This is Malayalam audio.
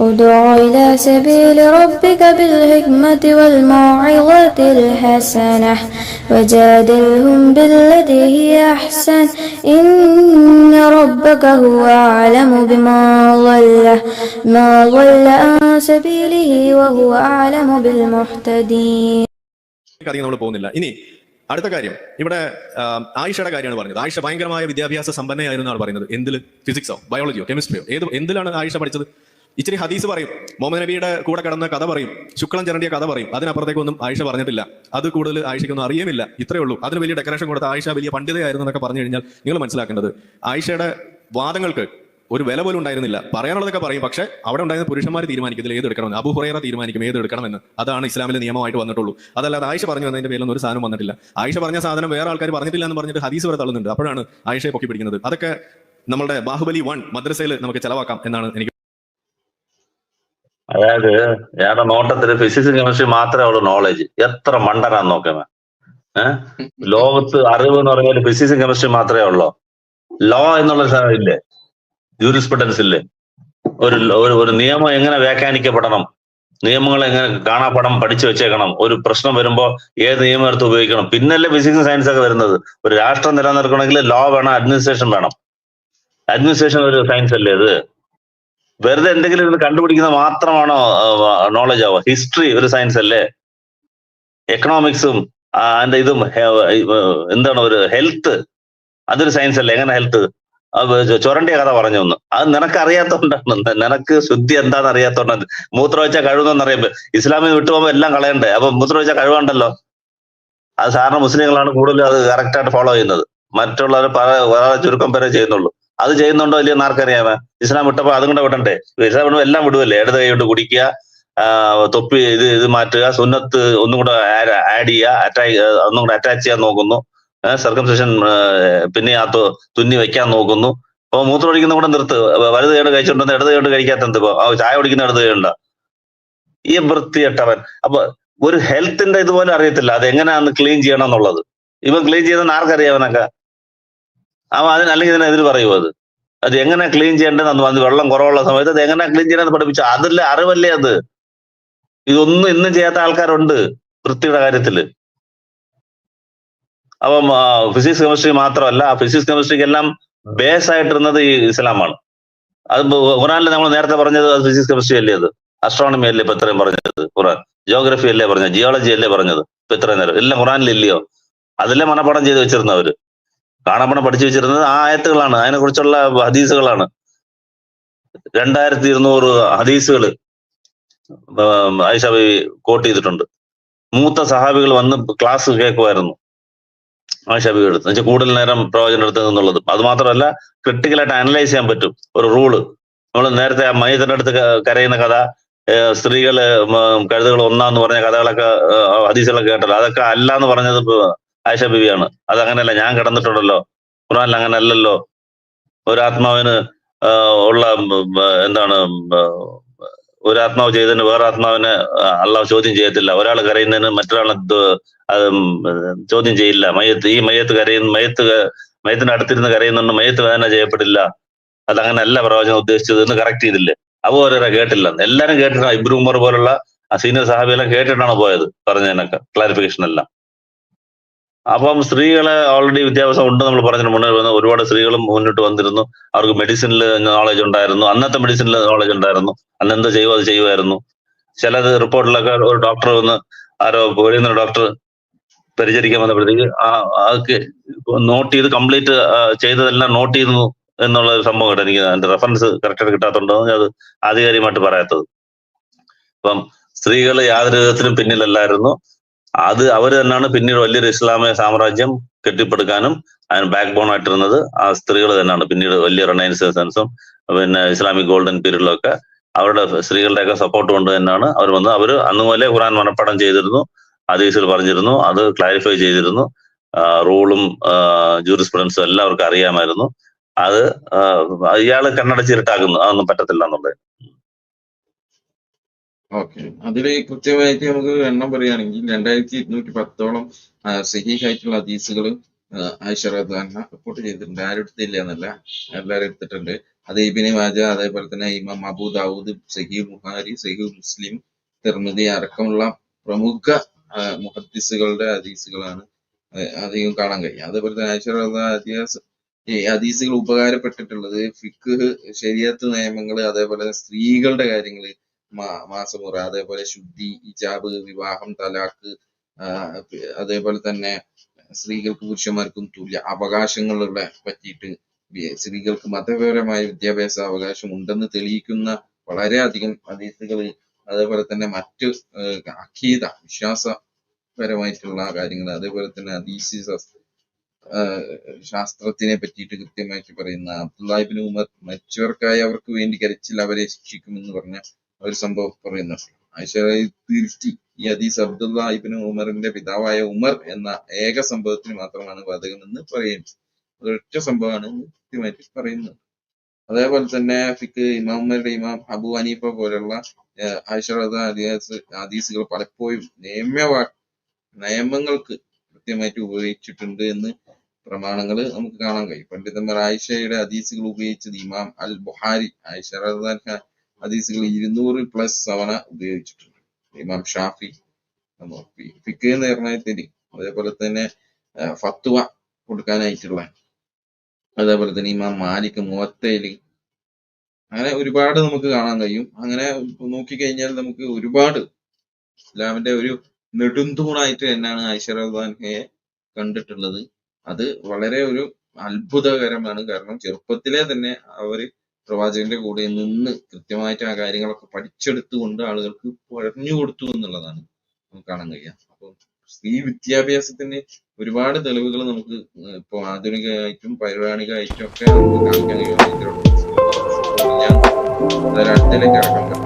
ادع إلى سبيل ربك بالحكمة والموعظة الحسنة وجادلهم بالتي هي أحسن إن ربك هو أعلم بما ضل ما ضل عن سبيله وهو أعلم بالمهتدين അധികം നമ്മൾ പോകുന്നില്ല ഇനി അടുത്ത കാര്യം ഇവിടെ ആ, ആയിഷയുടെ കാര്യമാണ് പറഞ്ഞത് ആയിഷ ഭയങ്കരമായ വിദ്യാഭ്യാസ സമ്പന്നയായിരുന്നാണ് പറയുന്നത് എന്തിൽ ഫിസിക്സോ ബയോളജിയോ കെമിസ്ട്രിയോ ഏത് എന്തിലാണ് ആയിഷ പഠിച്ചത് ഇച്ചിരി ഹദീസ് പറയും. മുഹമ്മദ് നബിയുടെ കൂടെ കടന്ന കഥ പറയും. ശുക്ലം ചിരണ്ടിയ കഥ പറയും. അതിനപ്പുറത്തേക്കൊന്നും ആയിഷ പറഞ്ഞിട്ടില്ല. അത് കൂടുതൽ ആയിഷയ്ക്കൊന്നും അറിയുന്നില്ല. ഇത്രയേ ഉള്ളൂ. അതിന് വലിയ ഡെക്കറേഷൻ കൊടുത്ത ആയിഷ വലിയ പണ്ഡിതയായിരുന്നു എന്നൊക്കെ പറഞ്ഞു കഴിഞ്ഞാൽ നിങ്ങൾ മനസ്സിലാക്കേണ്ടത്. ആയിഷയുടെ വാദങ്ങൾക്ക് ഒരു വില പോലും ഉണ്ടായിരുന്നില്ല. പറയാനുള്ളതൊക്കെ പറയും. പക്ഷേ അവിടെ ഉണ്ടായിരുന്ന പുരുഷന്മാർ തീരുമാനിക്കും ഏത് എടുക്കണമെന്ന്. അബു ഹുറൈറ തീരുമാനിക്കും ഏത് എടുക്കണമെന്ന്. അതാണ് ഇസ്ലാമിലെ നിയമമായിട്ട് വന്നിട്ടുള്ളൂ. അതല്ലാതെ ആയിഷ പറഞ്ഞു വന്നതിന്റെ പേരിലൊന്നും ഒരു സാധനം വന്നിട്ടില്ല. ആയിഷ പറഞ്ഞ സാധനം വേറെ ആൾക്കാർ പറഞ്ഞിട്ടില്ല എന്ന് പറഞ്ഞിട്ട് ഹദീസ് വരെ തള്ളുന്നുണ്ട്. അപ്പോഴാണ് ആയിഷയെ പൊക്കി പിടിക്കുന്നത്. അതൊക്കെ നമ്മുടെ ബാഹുബലി വൺ മദ്രസയിൽ നമുക്ക് ചെലവാക്കാം എന്നാണ് എനിക്ക് അതായത് ഞാൻ നോട്ടത്തിൽ ഫിസിക്സ് കെമിസ്ട്രി മാത്രമേ ഉള്ളൂ നോളജ് എത്ര മണ്ടനാന്ന് നോക്കമേ ഏഹ് ലോകത്ത് അറിവ് എന്ന് പറഞ്ഞാൽ ഫിസിക്സ് കെമിസ്ട്രി മാത്രമേ ഉള്ളൂ. ലോ എന്നുള്ള സാധനം ഇല്ലേ? ജൂറിസ്പ്രുഡൻസ് ഇല്ലേ? ഒരു ഒരു നിയമം എങ്ങനെ വ്യാഖ്യാനിക്കപ്പെടണം? നിയമങ്ങൾ എങ്ങനെ കാണാപ്പടം പഠിച്ചു വെച്ചേക്കണം? ഒരു പ്രശ്നം വരുമ്പോൾ ഏത് നിയമം എടുത്ത് ഉപയോഗിക്കണം? പിന്നല്ലേ ഫിസിക്സ് സയൻസ് ഒക്കെ വരുന്നത്. ഒരു രാഷ്ട്രം നിലനിർത്തണമെങ്കിൽ ലോ വേണം അഡ്മിനിസ്ട്രേഷൻ വേണം. അഡ്മിനിസ്ട്രേഷൻ ഒരു സയൻസ് അല്ലേ ഇത്? വെറുതെ എന്തെങ്കിലും ഇരുന്ന് കണ്ടുപിടിക്കുന്നത് മാത്രമാണോ നോളജ് ആവുക? ഹിസ്റ്ററി ഒരു സയൻസ് അല്ലേ? എക്കണോമിക്സും അതിന്റെ ഇതും എന്താണ് ഒരു ഹെൽത്ത് അതൊരു സയൻസ് അല്ലേ? എങ്ങനെ ഹെൽത്ത് ചൊരണ്ടിയ കഥ പറഞ്ഞു ഒന്ന്. അത് നിനക്ക് അറിയാത്തോണ്ടാണ് നിനക്ക് ശുദ്ധി എന്താണെന്ന് അറിയാത്തോണ്ടാണ്. മൂത്ര വെച്ചാൽ കഴിവെന്ന് അറിയുമ്പോ ഇസ്ലാമിൽ വിട്ടുപോകുമ്പോ എല്ലാം കളയണ്ടേ? അപ്പൊ മൂത്ര വെച്ചാൽ കഴിവുണ്ടല്ലോ അത് സാറിന് മുസ്ലിങ്ങളാണ് കൂടുതലും അത് കറക്റ്റായിട്ട് ഫോളോ ചെയ്യുന്നത്. മറ്റുള്ളവർ പല ചുരുക്കം പേരെ ചെയ്യുന്നുള്ളൂ. അത് ചെയ്യുന്നുണ്ടോ ഇല്ലയോ ആർക്കറിയാമ? ഇസ്ലാം വിട്ടപ്പോ അതും കൂടെ വിടണ്ടേ? ഇസ്ലാം എല്ലാം വിടുവല്ലേ? ഇടത് കൈ കൊണ്ട് കുടിക്കുക തൊപ്പി ഇത് ഇത് മാറ്റുക സുന്നത്ത് ഒന്നും കൂടെ ആഡ് ചെയ്യുക അറ്റാച്ച് ഒന്നും കൂടെ അറ്റാച്ച് ചെയ്യാൻ നോക്കുന്നു. സർക്കംസെഷൻ പിന്നെ ആ തുന്നി വെക്കാൻ നോക്കുന്നു. അപ്പൊ മൂത്രമൊഴിക്കുന്ന കൂടെ നിർത്ത്. വലത് കൈ കഴിച്ചിട്ടുണ്ടെന്ന് ഇടത് കൈ കൊണ്ട് കഴിക്കാത്ത എന്ത് ചായ കുടിക്കുന്ന ഇടത് കൈയുണ്ട ഈ വൃത്തിയട്ടവൻ അപ്പൊ ഒരു ഹെൽത്തിന്റെ ഇതുപോലെ അറിയത്തില്ല. അത് എങ്ങനെയാന്ന് ക്ലീൻ ചെയ്യണം എന്നുള്ളത്. ഇവൻ ക്ലീൻ ചെയ്തെന്ന് ആർക്കറിയാവനൊക്കെ അവൻ അതിന് അല്ലെങ്കിൽ ഇതിനെതിര് പറയുമോ അത്. അത് എങ്ങനെ ക്ലീൻ ചെയ്യേണ്ടതെന്ന് അത് വെള്ളം കുറവുള്ള സമയത്ത് അത് എങ്ങനെ ക്ലീൻ ചെയ്യണമെന്ന് പഠിപ്പിച്ചു. അതല്ലേ അറിവല്ലേ അത്? ഇതൊന്നും ഇന്നും ചെയ്യാത്ത ആൾക്കാരുണ്ട് വൃത്തിയുടെ കാര്യത്തിൽ. അപ്പം ഫിസിക്സ് കെമിസ്ട്രി മാത്രമല്ല ഫിസിക്സ് കെമിസ്ട്രിക്ക് എല്ലാം ബേസ് ആയിട്ടിരുന്നത് ഈ ഇസ്ലാമാണ്. അത് ഖുറാനിൽ നമ്മൾ നേരത്തെ പറഞ്ഞത് ഫിസിക്സ് കെമിസ്ട്രി അല്ലേ അത്? അസ്ട്രോണമി അല്ലേ ഇപ്പൊ ഇത്രയും പറഞ്ഞത്? ഖുറാൻ. ജിയോഗ്രഫി അല്ലേ പറഞ്ഞത്? ജിയോളജി അല്ലേ പറഞ്ഞത്? ഇപ്പൊ ഇത്രയും നേരം. എല്ലാം ഖുറാനിൽ ഇല്ലയോ അതെല്ലാം മനപ്പാഠം ചെയ്ത് വെച്ചിരുന്നവര്. കാണാപ്പണം പഠിച്ചു വെച്ചിരുന്നത് ആ ആയത്തുകളാണ്. അതിനെ കുറിച്ചുള്ള ഹദീസുകളാണ് രണ്ടായിരത്തി ഇരുന്നൂറ് ഹദീസുകൾ ആയിഷ ബീവി കോട്ട് ചെയ്തിട്ടുണ്ട്. മൂത്ത സഹാബികൾ വന്ന് ക്ലാസ് കേൾക്കുമായിരുന്നു. ആയിഷ ബീവി എടുത്ത് എന്നുവെച്ചാൽ കൂടുതൽ നേരം പ്രവചനം എടുത്ത് എന്നുള്ളത് അത് മാത്രമല്ല ക്രിട്ടിക്കലായിട്ട് അനലൈസ് ചെയ്യാൻ പറ്റും. ഒരു റൂൾ നമ്മൾ നേരത്തെ ആ മയത്തിന്റെ അടുത്ത് കരയുന്ന കഥ സ്ത്രീകൾ കഴുതുകൾ ഒന്നാന്ന് പറഞ്ഞ കഥകളൊക്കെ ഹദീസുകളൊക്കെ കേട്ടല്ലോ. അതൊക്കെ അല്ല എന്ന് പറഞ്ഞത് ആയിഷ ബിവിയാണ്. അത് അങ്ങനെയല്ല ഞാൻ കിടന്നിട്ടുണ്ടല്ലോ. ഖുറാനിൽ അങ്ങനെ അല്ലല്ലോ ഒരാത്മാവിന് ഉള്ള എന്താണ് ഒരാത്മാവ് ചെയ്തതിന് വേറെ ആത്മാവിനെ അള്ളാഹ് ചോദ്യം ചെയ്യത്തില്ല. ഒരാൾ കരയുന്നതിന് മറ്റൊരാളെ ചോദ്യം ചെയ്യില്ല. മയത്ത് ഈ മയത്ത് കരയുന്ന മയത്ത് മയത്തിന് അടുത്തിരുന്ന് കരയുന്നുണ്ട് മയത്ത് വേദന ചെയ്യപ്പെടില്ല. അത് അങ്ങനെ അല്ല പ്രവചനം ഉദ്ദേശിച്ചത് എന്ന് കറക്റ്റ് ചെയ്തില്ലേ. അവ ഓരോരോ കേട്ടില്ല. എല്ലാരും കേട്ടിട്ടാണ് ഇബ്രു ഉമർ പോലുള്ള സീനിയർ സഹാബിയെല്ലാം കേട്ടിട്ടാണ് പോയത് പറഞ്ഞതിനൊക്കെ. ക്ലാരിഫിക്കേഷൻ എല്ലാം. അപ്പം സ്ത്രീകളെ ഓൾറെഡി വിദ്യാഭ്യാസം ഉണ്ട് നമ്മൾ പറഞ്ഞു മുന്നേ വന്ന് ഒരുപാട് സ്ത്രീകളും മുന്നിട്ട് വന്നിരുന്നു. അവർക്ക് മെഡിസിനിൽ നോളജ് ഉണ്ടായിരുന്നു. അന്നത്തെ മെഡിസിനിൽ നോളജ് ഉണ്ടായിരുന്നു. അന്ന് എന്ത് ചെയ്യുമോ അത് ചെയ്യുമായിരുന്നു. ചിലത് റിപ്പോർട്ടിലൊക്കെ ഒരു ഡോക്ടർ വന്ന് ആരോ വെളിയിൽ ഡോക്ടർ പരിചരിക്കാൻ വന്നപ്പോഴത്തേക്ക് അതൊക്കെ നോട്ട് ചെയ്ത് കംപ്ലീറ്റ് ചെയ്തതെല്ലാം നോട്ട് ചെയ്യുന്നു എന്നുള്ള ഒരു സംഭവം കേട്ടോ എനിക്ക് അതിന്റെ റെഫറൻസ് കറക്റ്റായിട്ട് ഞാൻ അത് ആധികാരികമായിട്ട് പറയാത്തത്. അപ്പം സ്ത്രീകൾ യാതൊരു വിധത്തിലും പിന്നിലല്ലായിരുന്നു. അത് അവർ തന്നെയാണ് പിന്നീട് വലിയൊരു ഇസ്ലാമിക സാമ്രാജ്യം കെട്ടിപ്പടുക്കാനും അതിന് ബാക്ക് ബോൺ ആയിട്ടിരുന്നത്. ആ സ്ത്രീകൾ തന്നെയാണ് പിന്നീട് വലിയ റെനൈൻസൻസും പിന്നെ ഇസ്ലാമിക് ഗോൾഡൻ പീരീഡിലൊക്കെ അവരുടെ സ്ത്രീകളുടെയൊക്കെ സപ്പോർട്ട് കൊണ്ട് തന്നെയാണ് അവർ വന്നത്. അവർ അന്ന് മുതലേ ഖുറാൻ മനപ്പാഠം ചെയ്തിരുന്നു. ഹദീസിൽ പറഞ്ഞിരുന്നു. അത് ക്ലാരിഫൈ ചെയ്തിരുന്നു. റൂളും ജൂറിസ്പ്രുഡൻസും എല്ലാവർക്കും അറിയാമായിരുന്നു. അത് ആ, ഇയാൾ കണ്ണടച്ചിരുട്ടാക്കുന്നു അതൊന്നും പറ്റത്തില്ല എന്നുള്ളത്. ഓക്കെ. അതിൽ കൃത്യമായിട്ട് നമുക്ക് എണ്ണം പറയുകയാണെങ്കിൽ രണ്ടായിരത്തി ഇരുന്നൂറ്റി പത്തോളം സഹീഷായിട്ടുള്ള ഹദീസുകൾ റദ്ദാന റിപ്പോർട്ട് ചെയ്തിട്ടുണ്ട്. ആരും എടുത്തില്ല എന്നല്ല. എല്ലാവരും എടുത്തിട്ടുണ്ട്. അത് ഇബിനി വാജ അതേപോലെ തന്നെ ഇമാം അബൂ ദാവൂദ് സഹീഹ് ബുഖാരി സഹീഹ് മുസ്ലിം തിർമിതി അടക്കമുള്ള പ്രമുഖ മുഹദ്ദിസുകളുടെ ഹദീസുകളാണ് അധികം കാണാൻ കഴിയും അതേപോലെ തന്നെ ഐശ്വര്യ ഈ ഹദീസുകൾ ഉപകാരപ്പെട്ടിട്ടുള്ളത് ഫിഖ് ശരീഅത്ത് നിയമങ്ങൾ അതേപോലെ സ്ത്രീകളുടെ കാര്യങ്ങൾ മാസമുറ അതേപോലെ ശുദ്ധി ഇജാബ് വിവാഹം തലാഖ് അതേപോലെ തന്നെ സ്ത്രീകൾക്ക് പുരുഷന്മാർക്കും തുല്യ അവകാശങ്ങളുടെ പറ്റിയിട്ട് സ്ത്രീകൾക്ക് മതപരമായ വിദ്യാഭ്യാസ അവകാശം ഉണ്ടെന്ന് തെളിയിക്കുന്ന വളരെയധികം ഹദീസുകൾ അതേപോലെ തന്നെ മറ്റ് അഖീത വിശ്വാസപരമായിട്ടുള്ള കാര്യങ്ങൾ അതേപോലെ തന്നെ ഹദീസ് ശാസ്ത്രത്തിനെ പറ്റിയിട്ട് കൃത്യമായിട്ട് പറയുന്ന അബ്ദുല്ലാഹിബിൻ ഉമർ മരിച്ചവർക്കായി അവർക്ക് വേണ്ടി കരച്ചിൽ അവരെ ശിക്ഷിക്കുമെന്ന് പറഞ്ഞ ഒരു സംഭവം പറയുന്നു. ഈ ഹദീസ് അബ്ദുള്ള ഉമറിന്റെ പിതാവായ ഉമർ എന്ന ഏക സംഭവത്തിന് മാത്രമാണ് ബാധകമെന്ന് പറയുന്നത്. ഒരൊറ്റ സംഭവമാണ് കൃത്യമായിട്ട് പറയുന്നത്. അതേപോലെ തന്നെ ഫിക്ക് ഇമാമുമാരുടെ ഇമാം അബു അനീഫ പോലുള്ള റളിയല്ലാഹു ഹദീസ് ഹദീസുകൾ പലപ്പോഴും നിയമവാ നിയമങ്ങൾക്ക് കൃത്യമായിട്ട് ഉപയോഗിച്ചിട്ടുണ്ട് എന്ന് പ്രമാണങ്ങൾ നമുക്ക് കാണാൻ കഴിയും. പണ്ഡിതന്മാർ ആയിഷയുടെ ഹദീസുകൾ ഉപയോഗിച്ചത് ഇമാം അൽ ബുഹാരി ആയിഷ ഹദീസുകൾ ഇരുന്നൂറ് പ്ലസ് തവണ ഉപയോഗിച്ചിട്ടുണ്ട്. ഇമാം ഷാഫി ഫിക്ക് എന്ന് അതേപോലെ തന്നെ ഫത്വ കൊടുക്കാനായിട്ടുള്ള അതേപോലെ തന്നെ ഇമാം മാലിക് മുവത്തേലി അങ്ങനെ ഒരുപാട് നമുക്ക് കാണാൻ കഴിയും. അങ്ങനെ നോക്കിക്കഴിഞ്ഞാൽ നമുക്ക് ഒരുപാട് ഇസ്ലാമിന്റെ ഒരു നെടുന്തൂണായിട്ട് തന്നെയാണ് ഐശ്വര്യെ കണ്ടിട്ടുള്ളത്. അത് വളരെ ഒരു അത്ഭുതകരമാണ്. കാരണം ചെറുപ്പത്തിലെ തന്നെ അവർ പ്രവാചകന്റെ കൂടെ നിന്ന് കൃത്യമായിട്ട് ആ കാര്യങ്ങളൊക്കെ പഠിച്ചെടുത്തുകൊണ്ട് ആളുകൾക്ക് പറഞ്ഞു കൊടുത്തു എന്നുള്ളതാണ് നമുക്ക് കാണാൻ കഴിയുക. അപ്പൊ സ്ത്രീ വിദ്യാഭ്യാസത്തിന് ഒരുപാട് തെളിവുകൾ നമുക്ക് ഇപ്പൊ ആധുനികമായിട്ടും പൗരാണികമായിട്ടും ഒക്കെ നമുക്ക് കാണിക്കാൻ കഴിയും. ഞാൻ അതിൽ അടുത്തതിലേക്ക് കിടക്കാൻ പറ്റും